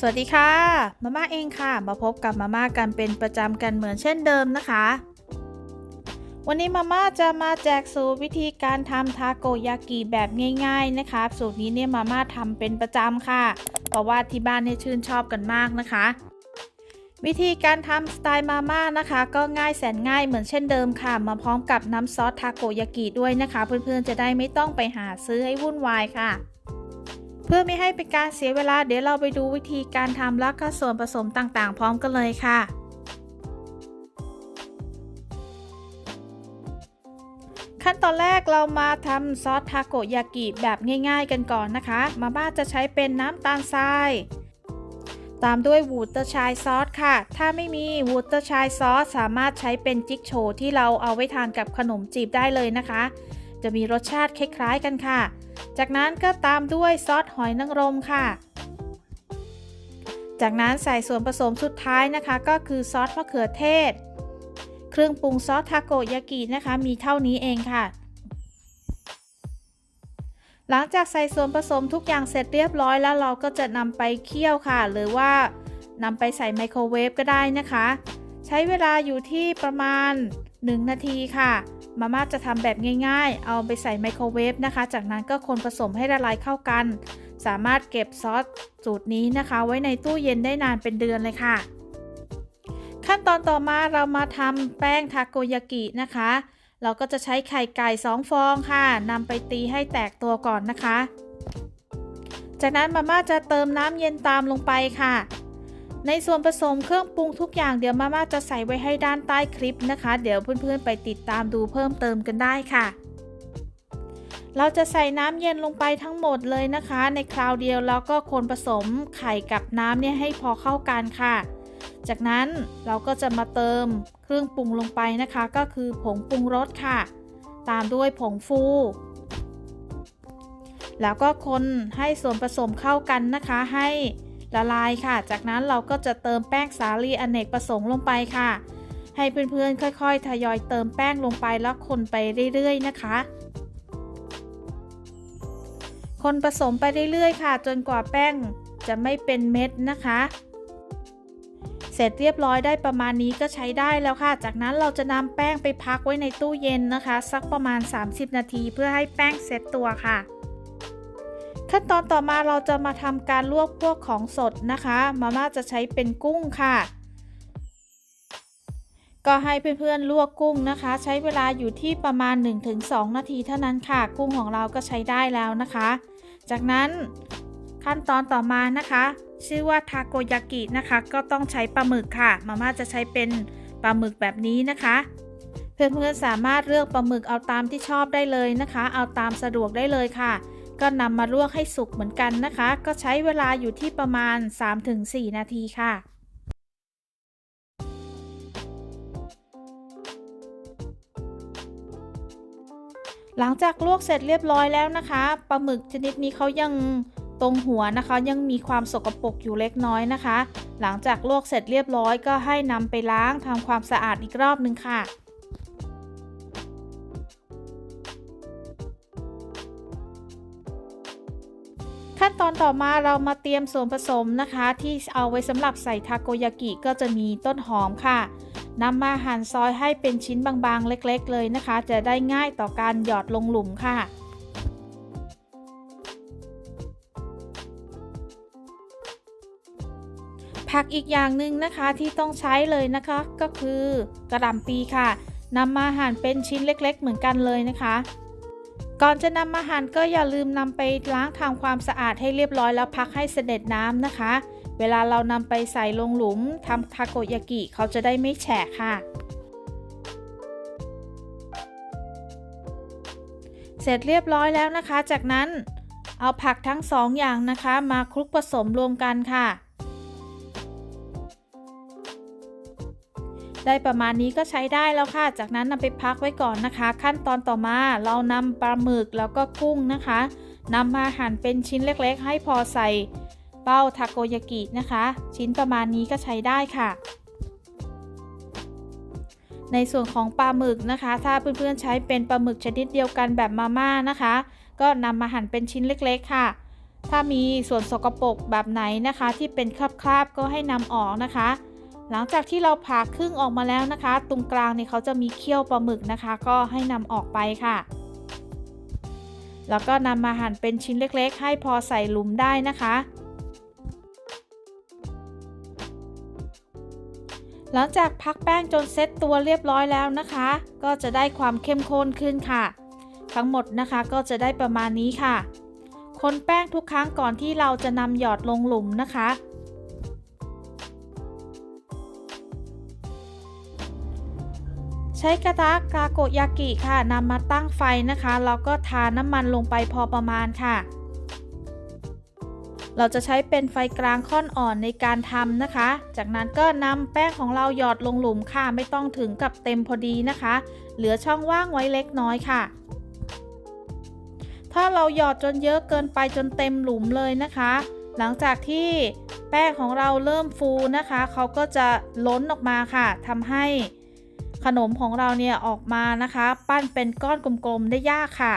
สวัสดีค่ะ มาม่าเองค่ะ มาพบกับมาม่ากันเป็นประจำกันเหมือนเช่นเดิมนะคะ วันนี้มาม่าจะมาแจกสูตรวิธีการทำทาโกยากิแบบง่าย ๆ นะคะสูตรนี้เนี่ยมาม่าทำเป็นประจำค่ะ เพราะว่าที่บ้านเนี่ยชื่นชอบกันมากนะคะ วิธีการทำสไตล์มาม่านะคะ ก็ง่ายแสนง่ายเหมือนเช่นเดิมค่ะ มาพร้อมกับน้ำซอสทาโกยากิด้วยนะคะ เพื่อนๆจะได้ไม่ต้องไปหาซื้อให้วุ่นวายค่ะ เพื่อไม่ให้เป็นการเสียเวลาเดี๋ยวเราไปดูวิธีการทำและก็ส่วนผสมต่างๆ พร้อมกันเลยค่ะ ขั้นตอนแรกเรามาทำซอสทาโกยากิแบบง่าย ๆ กันก่อนนะคะ มาม่าจะใช้เป็นน้ำตาลทรายตามด้วยวูเตอร์ชายซอสค่ะ ถ้าไม่มีวูเตอร์ชายซอสสามารถใช้เป็นจิ๊กโชที่เราเอาไว้ทานกับขนมจีบได้เลยนะคะ จะมีรสชาติคล้ายๆกันค่ะ จากนั้นก็ตามด้วยซอสหอยนางรมค่ะ จากนั้นใส่ส่วนผสมสุดท้ายนะคะ ก็คือซอสมะเขือเทศ เครื่องปรุงซอสทาโกยากินะคะ มีเท่านี้เองค่ะ หลังจากใส่ส่วนผสมทุกอย่างเสร็จเรียบร้อยแล้วเราก็จะนำไปเคี่ยวค่ะ หรือว่านำไปใส่ไมโครเวฟก็ได้นะคะ ใช้เวลาอยู่ที่ประมาณ 1 นาทีค่ะ มาม่าจะทำแบบง่ายๆ เอาไปใส่ไมโครเวฟนะคะ จากนั้นก็คนผสมให้ละลายเข้ากัน สามารถเก็บซอสสูตรนี้นะคะ ไว้ในตู้เย็นได้นานเป็นเดือนเลยค่ะ ขั้นตอนต่อมาเรามาทำแป้งทาโกยากินะคะ เราก็จะใช้ไข่ไก่2ฟองค่ะนำไปตีให้แตกตัวก่อนนะคะ จากนั้นมาม่าจะเติมน้ำเย็นตามลงไปค่ะ ในส่วนผสมเครื่องปรุงทุกอย่างเดี๋ยวมาม่าจะใส่ไว้ให้ด้านใต้คลิปนะคะ เดี๋ยวเพื่อนๆไปติดตามดูเพิ่มเติมกันได้ค่ะ เราจะใส่น้ำเย็นลงไปทั้งหมดเลยนะคะ ในคราวเดียวแล้วก็คนผสมไข่กับน้ำเนี่ยให้พอเข้ากันค่ะ จากนั้นเราก็จะมาเติมเครื่องปรุงลงไปนะคะ ก็คือผงปรุงรสค่ะ ตามด้วยผงฟูแล้วก็คนให้ส่วนผสมเข้ากันนะคะให้ ละลายค่ะ จากนั้นเราก็จะเติมแป้งสาลีอเนกประสงค์ลงไปค่ะ ให้เพื่อนๆค่อย ๆ ทยอยเติมแป้งลงไปแล้วคนไปเรื่อยๆนะคะ คนผสมไปเรื่อยๆ ค่ะ จนกว่าแป้งจะไม่เป็นเม็ดนะคะ เสร็จเรียบร้อยได้ประมาณนี้ก็ใช้ได้แล้วค่ะ จากนั้นเราจะนำแป้งไปพักไว้ในตู้เย็นนะคะ สักประมาณ 30 นาทีเพื่อให้แป้งเซ็ตตัวค่ะ ขั้นตอนต่อมาเราจะมาทำการลวกพวกของสดนะคะ มาม่าจะใช้เป็นกุ้งค่ะ ก็ให้เพื่อนๆลวกกุ้งนะคะ ใช้เวลาอยู่ที่ประมาณ 1-2 นาทีเท่านั้นค่ะ กุ้งของเราก็ใช้ได้แล้วนะคะ จากนั้นขั้นตอนต่อมานะคะ ชื่อว่าทาโกยากินะคะ ก็ต้องใช้ปลาหมึกค่ะ มาม่าจะใช้เป็นปลาหมึกแบบนี้นะคะเพื่อนๆสามารถเลือกปลาหมึกเอาตามที่ชอบได้เลยนะคะ เอาตามสะดวกได้เลยค่ะ ก็นำมาลวกให้สุกเหมือนกันนะคะ ก็ใช้เวลาอยู่ที่ประมาณ 3-4 นาทีค่ะหลังจากลวกเสร็จเรียบร้อยแล้วนะคะปลาหมึกชนิดนี้เขายังตรงหัวนะคะ ยังมีความสกปรกอยู่เล็กน้อยนะคะ หลังจากลวกเสร็จเรียบร้อยก็ให้นำไปล้างทำความสะอาดอีกรอบนึงค่ะ อนต่อมาเรามาเตรียมส่วนผสมนะคะ ที่เอาไว้สำหรับใส่ทาโกยากิก็จะมีต้นหอมค่ะนำมาหั่นซอยให้เป็นชิ้นบางๆ เล็กๆ เลยนะคะ จะได้ง่ายต่อการหยอดลงหลุมค่ะผักอีกอย่างหนึ่งนะคะที่ต้องใช้เลยนะคะก็คือกระหล่ำปีค่ะนำมาหั่นเป็นชิ้นเล็ก ๆ เหมือนกันเลยนะคะ ก่อนจะนำมาหั่นก็อย่าลืมนำไปล้างทำความสะอาดให้เรียบร้อยแล้วพักให้เสด็จน้ำนะคะ เวลาเรานำไปใส่ลงหลุมทำทาโกยากิเขาจะได้ไม่แฉะค่ะ เสร็จเรียบร้อยแล้วนะคะ จากนั้นเอาผักทั้งสองอย่างนะคะ มาคลุกผสมรวมกันค่ะ ได้ประมาณนี้ก็ใช้ได้แล้วค่ะ จากนั้นนำไปพักไว้ก่อนนะคะ ขั้นตอนต่อมาเรานำปลาหมึกแล้วก็กุ้งนะคะนำมาหั่นเป็นชิ้นเล็กๆ ให้พอใส่เป้าทาโกยากินะคะ ชิ้นประมาณนี้ก็ใช้ได้ค่ะ ในส่วนของปลาหมึกนะคะ ถ้าเพื่อนๆใช้เป็นปลาหมึกชนิดเดียวกันแบบมาม่านะคะ ก็นำมาหั่นเป็นชิ้นเล็กๆค่ะ ถ้ามีส่วนสกปรกแบบไหนนะคะ ที่เป็นคราบๆก็ให้นำออกนะคะ หลังจากที่เราผ่าครึ่งออกมาแล้วนะคะ ตรงกลางเนี่ยเขาจะมีเขี้ยวปลาหมึกนะคะ ก็ให้นำออกไปค่ะ แล้วก็นำมาหั่นเป็นชิ้นเล็กๆ ให้พอใส่หลุมได้นะคะ หลังจากพักแป้งจนเซ็ตตัวเรียบร้อยแล้วนะคะ ก็จะได้ความเข้มข้นขึ้นค่ะ ทั้งหมดนะคะก็จะได้ประมาณนี้ค่ะ คนแป้งทุกครั้งก่อนที่เราจะนำหยอดลงหลุมนะคะ ใช้กระทะกาโกยากิค่ะนำมาตั้งไฟนะคะแล้วก็ทาน้ำมันลงไปพอประมาณค่ะ เราจะใช้เป็นไฟกลางค่อนอ่อนในการทำนะคะ จากนั้นก็นำแป้งของเราหยอดลงหลุมค่ะ ไม่ต้องถึงกับเต็มพอดีนะคะ เหลือช่องว่างไว้เล็กน้อยค่ะ ถ้าเราหยอดจนเยอะเกินไปจนเต็มหลุมเลยนะคะ หลังจากที่แป้งของเราเริ่มฟูนะคะ เขาก็จะล้นออกมาค่ะทำให้ ขนมของเราเนี่ยออกมานะคะ ปั้นเป็นก้อนกลมๆได้ยากค่ะ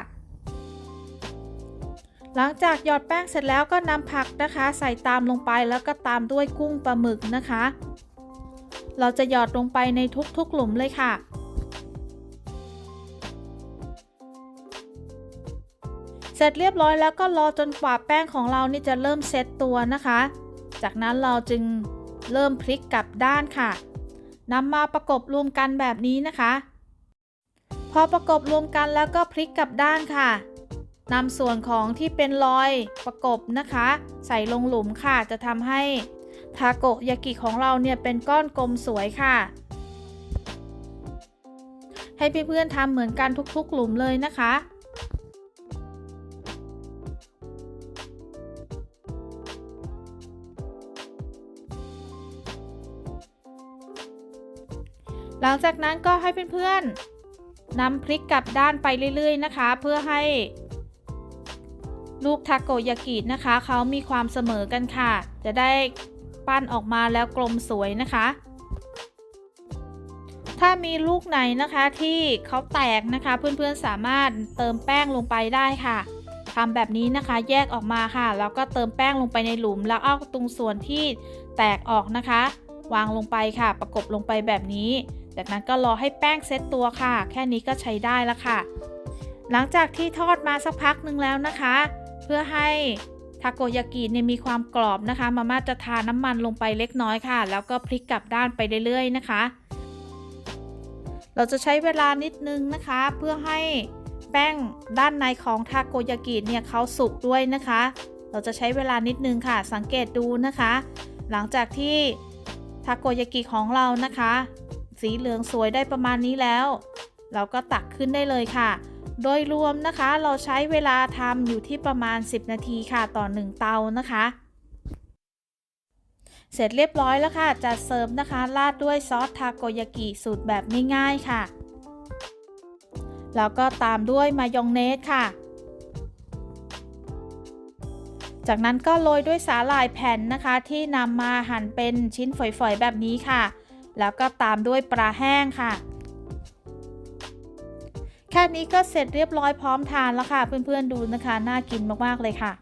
หลังจากหยอดแป้งเสร็จแล้วก็นำผักนะคะ ใส่ตามลงไปแล้วก็ตามด้วยกุ้งปลาหมึกนะคะ เราจะหยอดลงไปในทุกๆหลุมเลยค่ะเสร็จเรียบร้อยแล้วก็รอจนกว่าแป้งของเรานี่จะเริ่มเซตตัวนะคะ จากนั้นเราจึงเริ่มพลิกกลับด้านค่ะ นำมาประกบรวมกันแบบนี้นะคะ พอประกบรวมกันแล้วก็พลิกกลับด้านค่ะนำส่วนของที่เป็นรอยประกบนะคะ ใส่ลงหลุมค่ะ จะทำให้ทาโกยากิของเราเนี่ยเป็นก้อนกลมสวยค่ะ ให้เพื่อนๆทำเหมือนกันทุกๆ หลุมเลยนะคะ หลังจากนั้นก็ให้เพื่อนๆนำพลิกกลับด้านไปเรื่อย ๆ นะคะ เพื่อให้ ลูกทาโกยากินะคะเขามีความเสมอกันค่ะ จะได้ปั้นออกมาแล้วกลมสวยนะคะ ถ้ามีลูกไหนนะคะที่เขาแตกนะคะ เพื่อนๆสามารถเติมแป้งลงไปได้ค่ะทำแบบนี้นะคะแยกออกมาค่ะ แล้วก็เติมแป้งลงไปในหลุม แล้วเอาตรงส่วนที่แตกออกนะคะ วางลงไปค่ะ ประกบลงไปแบบนี้ จากนั้นก็รอให้แป้งเซตตัวค่ะ แค่นี้ก็ใช้ได้แล้วค่ะ หลังจากที่ทอดมาสักพักหนึ่งแล้วนะคะ เพื่อให้ทาโกยากิเนี่ยมีความกรอบนะคะ มาม่าจะทาน้ำมันลงไปเล็กน้อยค่ะ แล้วก็พลิกกลับด้านไปเรื่อยๆนะคะ เราจะใช้เวลานิดนึงนะคะ เพื่อให้แป้งด้านในของทาโกยากิเนี่ยเขาสุกด้วยนะคะ เราจะใช้เวลานิดนึงค่ะ สังเกตดูนะคะ หลังจากที่ทาโกยากิของเรานะคะ สีเหลืองสวยได้ประมาณนี้แล้ว เราก็ตักขึ้นได้เลยค่ะ โดยรวมนะคะเราใช้เวลาทำอยู่ที่ประมาณ 10 นาทีค่ะต่อ 1 เตานะคะ เสร็จเรียบร้อยแล้วค่ะจัดเสิร์ฟนะคะราดด้วยซอสทาโกยากิสูตรแบบง่ายๆค่ะ แล้วก็ตามด้วยมายองเนสค่ะจากนั้นก็โรยด้วยสาหร่ายแผ่นนะคะ ที่นำมาหั่นเป็นชิ้นฝอยๆแบบนี้ค่ะ แล้วก็ตามด้วยปลาแห้งค่ะ แค่นี้ก็เสร็จเรียบร้อยพร้อมทานแล้วค่ะ เพื่อนๆดูนะคะ น่ากินมากๆเลยค่ะ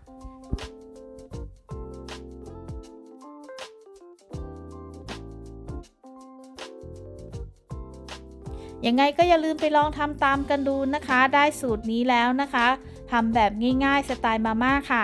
ยังไงก็อย่าลืมไปลองทำตามกันดูนะคะ ได้สูตรนี้แล้วนะคะทำแบบง่ายๆ สไตล์มาม่าค่ะ